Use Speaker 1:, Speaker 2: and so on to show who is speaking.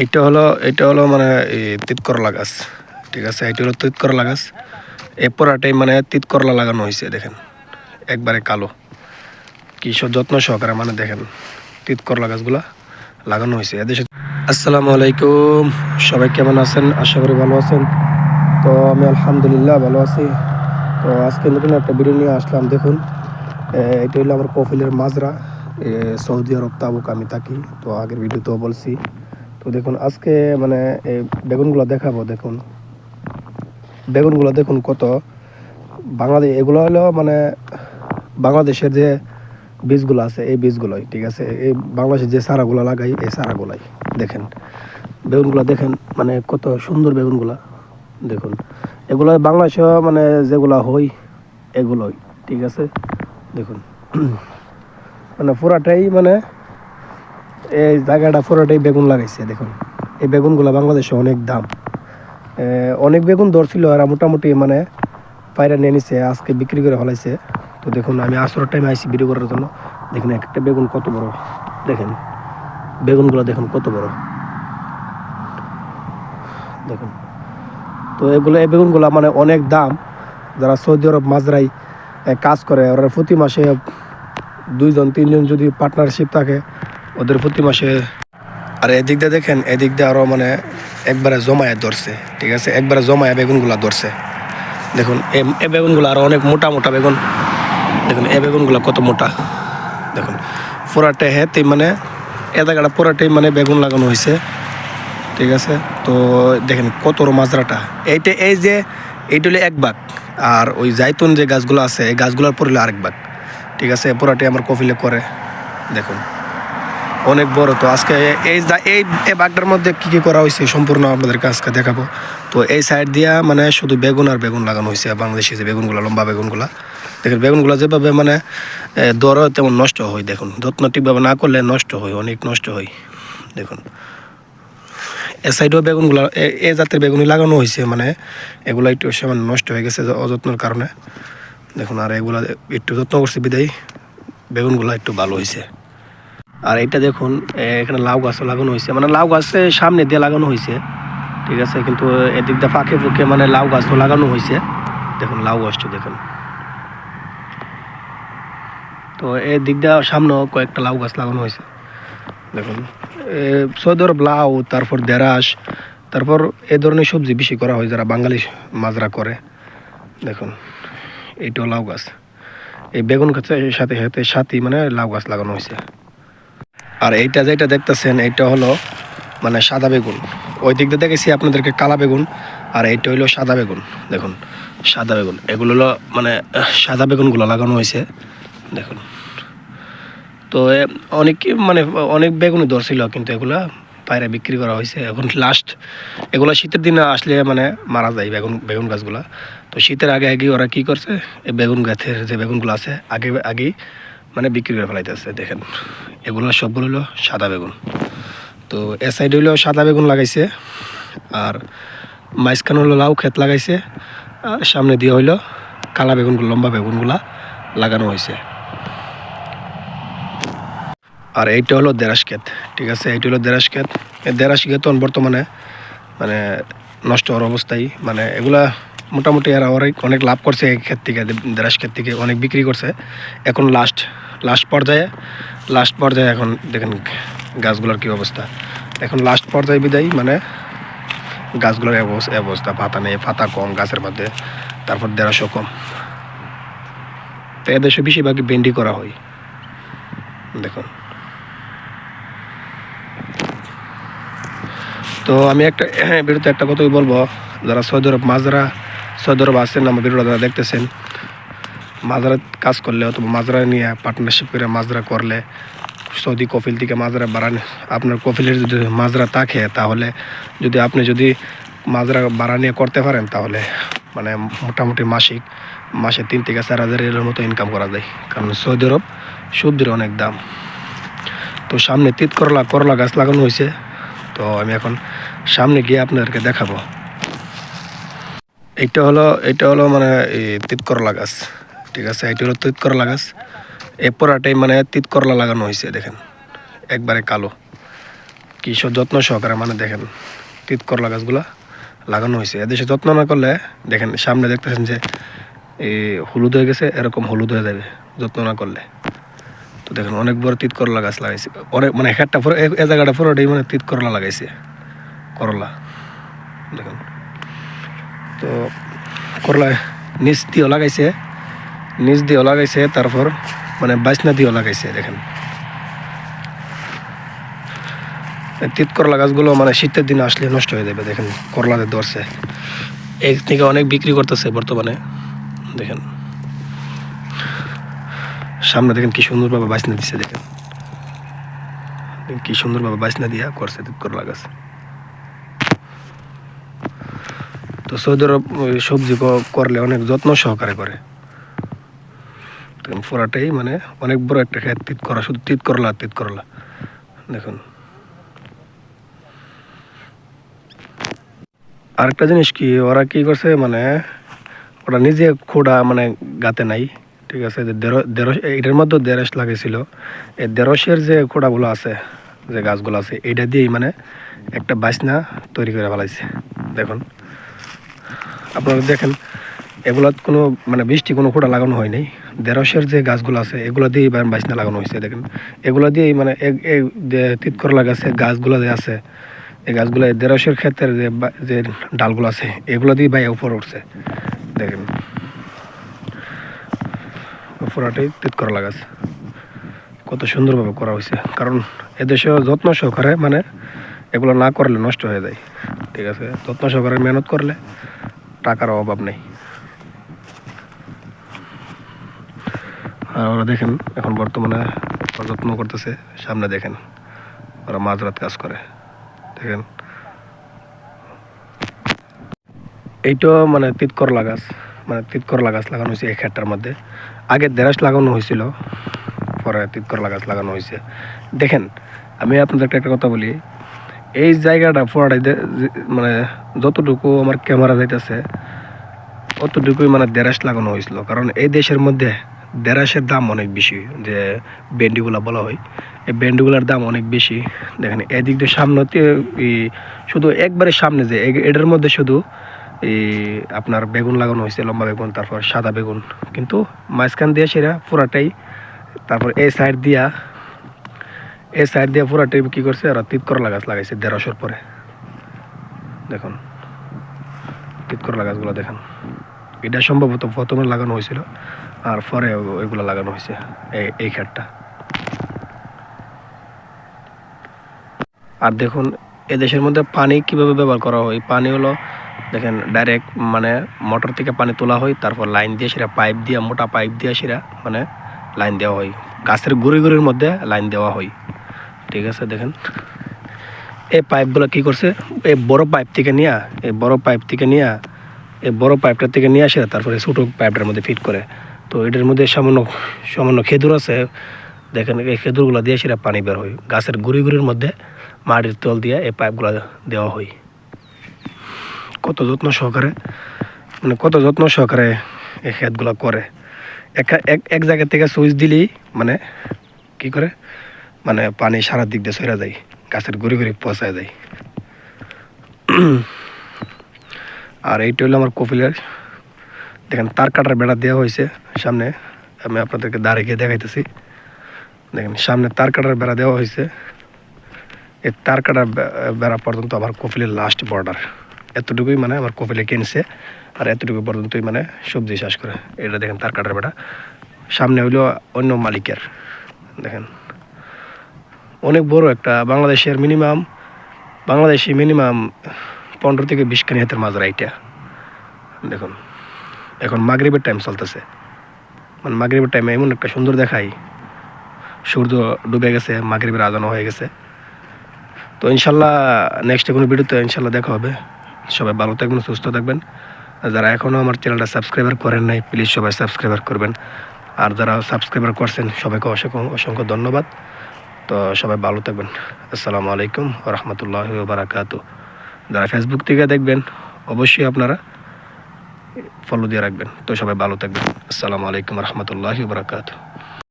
Speaker 1: এইটা হলো এটা হলো মানে তিত করলা গাছ, ঠিক আছে? এটা হলো তিত করলা গাছ। এ পুরাটাই মানে তিত করলা লাগানো হয়েছে, দেখেন। একবারে কালো। কি সব যত্ন সহকারে মানে দেখেন, তিত করলা গাছগুলা লাগানো হয়েছে। এদেশে আসসালামু আলাইকুম। সবাই কেমন আছেন? আশা করি ভালো আছেন। তো আমি আলহামদুলিল্লাহ ভালো আছি। তো আজকে নতুন একটা ভিডিও নিয়ে আসলাম, দেখুন। এটা হলো আমার কফিলের মাজরা। সৌদি আরব, তাবুক, আমি থাকি। তো আগের ভিডিওতেও বলছি তো দেখুন, আজকে মানে এই বেগুনগুলো দেখাবো, দেখুন। বেগুনগুলো দেখুন কত। বাংলাদেশ, এগুলো হলো মানে বাংলাদেশের যে বীজগুলো আছে, এই বীজগুলোই, ঠিক আছে? এই বাংলাদেশের যে সারাগুলো লাগাই, এই সারাগুলাই দেখেন। বেগুনগুলো দেখেন মানে কত সুন্দর বেগুনগুলা, দেখুন। এগুলো বাংলাদেশে মানে যেগুলো হই, এগুলোই, ঠিক আছে? দেখুন। মানে পুরাটাই মানে এই জায়গাটা পুরোটাই বেগুন লাগাইছে, দেখুন। এই বেগুনগুলো বাংলাদেশে অনেক দাম। অনেক বেগুন ধরছিল আর মোটামুটি মানে পায়রা নিয়ে নিছে, আজকে বিক্রি করে ফেলাইছে। তো দেখুন, আমি আসরের টাইমে আইসি ভিডিও করার জন্য। দেখুন, একটা বেগুন কত বড়। দেখেন, বেগুনগুলো দেখুন কত বড়। দেখুন, তো এগুলো, এই বেগুনগুলো মানে অনেক দাম। যারা সৌদি আরব মাজরাই কাজ করে, ওরা প্রতি মাসে দুইজন, তিনজন যদি পার্টনারশিপ থাকে ওদের প্রতি মাসে আর এদিক দিয়ে দেখেন, এদিক দিয়ে আরও মানে একবারে জমায়ে ধরছে, ঠিক আছে? একবারে জমায়ে বেগুনগুলা ধরছে। দেখুন, এ- বেগুনগুলো আরও অনেক মোটা মোটা বেগুন। দেখুন, এ বেগুনগুলো কত মোটা। দেখুন পুরাটাই হেতে মানে এ জায়গাটা পুরাটাই মানে বেগুন লাগানো হয়েছে ঠিক আছে? তো দেখেন কত মাজরাটা। এইটা, এই যে, এইটা হলো এক ভাগ। আর ওই জাইতুন যে গাছগুলো আছে, এই গাছগুলোর পর হলো আরেক ভাগ। ঠিক আছে? পুরাটাই আমার কফিলে করে। দেখুন। অনেক বড়। তো আজকে এই এই বাগটার মধ্যে কি কি করা হয়েছে সম্পূর্ণ আপনাদেরকে আজকে দেখাবো। তো এই সাইড দিয়া মানে শুধু বেগুন আর বেগুন লাগানো হয়েছে। বাংলাদেশি যে বেগুনগুলো, লম্বা বেগুনগুলা, দেখেন বেগুনগুলো যেভাবে মানে দর তেমন নষ্ট হয়, দেখুন। যত্ন ঠিকভাবে না করলে নষ্ট হয়, অনেক নষ্ট হয়, দেখুন। এ সাইডেও বেগুনগুলো এ- জাতের বেগুনই লাগানো হয়েছে মানে এগুলো একটু সামান্য নষ্ট হয়ে গেছে অযত্নের কারণে। দেখুন, আর এগুলো একটু যত্ন করছে, বিদায়। বেগুনগুলো একটু ভালো হয়েছে। আর এটা দেখুন এখানে লাউ গাছও লাগানো হয়েছে। মানে লাউ গাছে সামনে দিয়ে লাগানো হয়েছে। ঠিক আছে কিন্তু এদিক দিয়ে ফাঁকে ফুঁকে মানে লাউ গাছও লাগানো হয়েছে। দেখুন লাউ গাছটা দেখুন। তো এই দিক দিয়ে সামনেও কয়েকটা লাউ গাছ লাগানো হয়েছে। দেখুন এ, সৌদি আরব লাউ তারপর দেরাস তারপর এ ধরনের সবজি বেশি করা হয় যারা বাঙালি মাজরা করে। দেখুন এইটাও লাউ গাছ। এই বেগুন গাছের সাথে সাথে সাথে মানে লাউ গাছ লাগানো হয়েছে। আর এইটা যেটা দেখতেছেন, এইটা হলো মানে সাদা বেগুন। ওই দিক দিয়ে দেখেছি আপনাদেরকে কালা বেগুন, আর এইটা হলো সাদা বেগুন। দেখুন, সাদা বেগুন। এগুলো হলো মানে সাদা বেগুনগুলো লাগানো হয়েছে। দেখুন। তো অনেক মানে অনেক বেগুনই ধরছিল, কিন্তু এগুলা বাইরে বিক্রি করা হয়েছে। এখন লাস্ট এগুলো শীতের দিনে আসলে মানে মারা যায় বেগুন বেগুন গাছগুলা। তো শীতের আগে আগে ওরা কি করছে, এই বেগুন গাছের যে বেগুনগুলো আছে, আগে, আগেই মানে বিক্রি করে ফেলাইতেছে, দেখেন। এগুলো সবগুলো হলো সাদা বেগুন। তো এ সাইডে হলো সাদা বেগুন লাগাইছে, আর মাঝখানে হলো লাউ ক্ষেত লাগাইছে, আর সামনে দিয়ে হইল কালা বেগুনগুলো, লম্বা বেগুনগুলা লাগানো হয়েছে আর এইটা হলো দেরাস ক্ষেত, ঠিক আছে? এইটা হলো দেরাস ক্ষেত। এই দেরাস ক্ষেত বর্তমানে মানে নষ্ট হওয়ার অবস্থায় মানে এগুলা মোটামুটি এরা অনেক অনেক লাভ করছে এই ক্ষেত থেকে, দেরাস ক্ষেত থেকে, অনেক বিক্রি করছে। এখন লাস্ট লাস্ট পর্যায়ে লাস্ট পর্যায়ে এখন দেখেন গাছগুলোর কী অবস্থা। এখন লাস্ট পর্যায়ে বিদায় মানে গাছগুলোর অবস্থা পাতা নেই, পাতা কম গাছের মধ্যে, তারপর দেড়শো কম। তো এদেশে বেশিরভাগই ভেন্ডি করা হয়। দেখুন। তো আমি একটা বিরুদ্ধে একটা কথাই বলব, যারা সৌদি আরব মাজরা সৌদি আরব আছেন আমার বিরুদ্ধে যারা দেখতেছেন মাজরা কাজ করলে অথবা মাজরা নিয়ে পার্টনারশিপ করে মাজরা করলে সৌদি কফিল থেকে মাজরা বাড়ান, আপনার কফিলের যদি মাজরা থাকে তাহলে যদি আপনি যদি মাজরা বাড়া করতে পারেন তাহলে মানে মোটামুটি মাসিক, মাসে তিন থেকে চার হাজার এর মতো ইনকাম করা যায়। কারণ সৌদি আরব সবজির অনেক দাম। তো সামনে তিত করলা করলা গাছ লাগানো হয়েছে। তো আমি এখন সামনে গিয়ে আপনাদেরকে দেখাবো। এইটা হলো এটা হলো মানে তিত করলা গাছ। ঠিক আছে এইটা হলো তিত করলা গাছ। এই পুরাটাই মানে তিত করলা লাগানো হয়েছে, দেখেন। একবারে কালো। কি সব যত্ন সহকারে মানে দেখেন, তিত করলা গাছগুলা লাগানো হয়েছে। এদেশে যত্ন না করলে, দেখেন, সামনে দেখতেছেন যে এই হলুদ হয়ে গেছে, এরকম হলুদ হয়ে যাবে যত্ন না করলে। তো দেখেন, অনেক বড় তিত করলা গাছ লাগাইছে। অনেক মানে একটা পুরো এ- এ জায়গাটা পুরোটাই মানে তিত করলা লাগাইছে, করলা। দেখেন। তো করলা নিচ দিয়েও লাগাইছে নিচ দিয়েও লাগাইছে, তারপর মানে বাইসনা দিয়েও লাগাইছে, দেখেন। তিত করলা গাছগুলো মানে শীতের দিনে আসলে নষ্ট হয়ে যাবে, দেখেন করলাতে ধরছে। এই থেকে অনেক বিক্রি করতেছে বর্তমানে, দেখেন। সামনে দেখেন কি সুন্দরভাবে বাসনা দিচ্ছে দেখেন। কি সুন্দরভাবে বাসনা দিয়া করছে তিত করলা গাছ। তো সৌদি সবজি করলে অনেক যত্ন সহকারে করে। দেখুন পুরাটাই মানে অনেক বড় একটা খেত, তিত করা, শুধু তিত করলা তিত করলা। দেখুন। আরেকটা জিনিস কি, ওরা কি করছে মানে ওরা নিজে খোড়া মানে গাতে নাই, ঠিক আছে? যে দেড়, এটার মধ্যে দেড়শ লাগাইছিল। এই দেড়শের যে খোড়াগুলো আছে, যে গাছগুলো আছে, এইটা দিয়েই মানে একটা বাসনা তৈরি করে ফেলাইছে। দেখুন। আপনারা দেখেন এগুলা কোনো মানে বৃষ্টি কোনো খোঁড়া লাগানো হয় নাই দেড়শের যে গাছগুলো আছে, এগুলো দিয়েই বা- বাসনা লাগানো হয়েছে, দেখেন। এগুলো দিয়েই মানে তিত করলা গাছে গাছগুলো যে আছে, এই গাছগুলো দেড়শের ক্ষেত্রে যে যে ডালগুলো আছে, এগুলো দিয়ে বাইরে উপরে উঠছে, দেখেন। পুরাটাই তিত করলা গাছ কত সুন্দরভাবে করা হয়েছে, কারণ এদেশে যত্ন সহকারে মানে এগুলো না করলে নষ্ট হয়ে যায়, ঠিক আছে? যত্ন সহকারে মেহনত করলে টাকার অভাব নেই। আর ওরা দেখেন এখন বর্তমানে যত্ন করতেছে, সামনে দেখেন ওরা মাঝরাত কাজ করে, দেখেন। এইটা মানে তিত করলা গাছ মানে তিত করলা গাছ লাগানো হয়েছে এই ক্ষেতটার মধ্যে। আগে দেড়াশ লাগানো হয়েছিল, পরে তিত করলা গাছ লাগানো হয়েছে। দেখেন, আমি আপনাদের একটা কথা বলি, এই জায়গাটা পুরাটাই মানে যতটুকু আমার ক্যামেরা যাইতেছে, অতটুকুই মানে দেড়াশ লাগানো হয়েছিল। কারণ এই দেশের মধ্যে দেড়াশের দাম অনেক বেশি যে বেন্ডিগুলা বলা হয়। এই বেন্ডিগুলার দাম অনেক বেশি। দেখেন, এদিক দিয়ে সামনে শুধু একবারে সামনে যে এ- এটার মধ্যে শুধু এই আপনার বেগুন লাগানো হয়েছে, লম্বা বেগুন, তারপর সাদা বেগুন। কিন্তু মাঝখান দিয়ে সেটা পুরাটাই, তারপর এই সাইড দিয়া, এই সাইড দিয়ে পুরাটাই কি করছে আর তিত করলা গাছ লাগাইছে দেড়শোর পরে। দেখুন, তিত করলা গাছগুলো দেখেন। এটা সম্ভবত প্রথমে লাগানো হয়েছিল। আর পরে ওইগুলো লাগানো হয়েছে, এই ক্ষেতটা আর দেখুন, এদেশের মধ্যে পানি কীভাবে ব্যবহার করা হয়? পানি হলো, দেখেন ডাইরেক্ট মানে মোটর থেকে পানি তোলা হয়, তারপর লাইন দিয়ে সেটা পাইপ দিয়ে, মোটা পাইপ দিয়ে সেটা মানে লাইন দেওয়া হয়। গাছের গুড়ি গুড়ির মধ্যে লাইন দেওয়া হয়। ঠিক আছে, দেখেন। এই পাইপগুলো কি করছে? এই বড় পাইপ থেকে নিয়ে, এই বড় পাইপ থেকে নিয়ে, এই বড় পাইপটা থেকে নিয়ে আসে, তারপরে ছোটো পাইপটার মধ্যে ফিট করে। তো এটার মধ্যে সামান্য সামান্য খেজুর আছে। দেখেন, এই খেজুরগুলো দিয়ে সেটা পানি বের হয়। গাছের গুড়ি গুড়ির মধ্যে মাটির তল দিয়ে এই পাইপগুলো দেওয়া হয়। কত যত্ন সহকারে মানে কত যত্ন সহকারে এই ক্ষেতগুলো করে। এক এক এক জায়গা থেকে সুইচ দিলেই মানে কি করে? মানে পানি সারা দিক দিয়ে সরা যায়, গাছের গুড়ি গুড়ি পচায় যায়। আর এইটা হলো আমার কপিলের দেখেন, তার কাটার বেড়া দেওয়া হয়েছে সামনে। আমি আপনাদেরকে দাঁড়িয়ে গিয়ে দেখাইতেছি। দেখেন, সামনে তার কাটার বেড়া দেওয়া হয়েছে। এই তার কাটার বেড়া পর্যন্ত আমার কপিলের লাস্ট বর্ডার এতটুকুই মানে আমার কপিলে কিনছে, আর এতটুকু পর্যন্তই মানে সবজি চাষ করে। এটা দেখেন তার কাটার বেড়া। সামনে হইল অন্য মালিকের। দেখেন, অনেক বড় একটা বাংলাদেশের মিনিমাম বাংলাদেশি মিনিমাম পনেরো থেকে বিশ খানি হাতের মাজরা এইটা। দেখুন। এখন মাগরিবের টাইম চলতেছে। মানে মাগরিবের টাইমে এমন একটা সুন্দর দেখাই, সূর্য ডুবে গেছে, মাগরিবের আজানো হয়ে গেছে। তো ইনশাল্লাহ নেক্সট কোনো ভিডিওতে ইনশাল্লাহ দেখা হবে। সবাই ভালো থাকবেন, সুস্থ থাকবেন। যারা এখনও আমার চ্যানেলটা সাবস্ক্রাইবার করেন নাই প্লিজ সবাই সাবস্ক্রাইবার করবেন। আর যারা সাবস্ক্রাইবার করছেন, সবাইকে অসংখ্য অসংখ্য ধন্যবাদ। তো সবাই ভালো থাকবেন। আসসালামু আলাইকুম রহমতুল্লাহ বারাকাত যারা ফেসবুক থেকে দেখবেন, অবশ্যই আপনারা ফলো দিয়ে রাখবেন। তো সবাই ভালো থাকবেন। আসসালামু আলাইকুম রহমতুল্লাহ বারাকাতু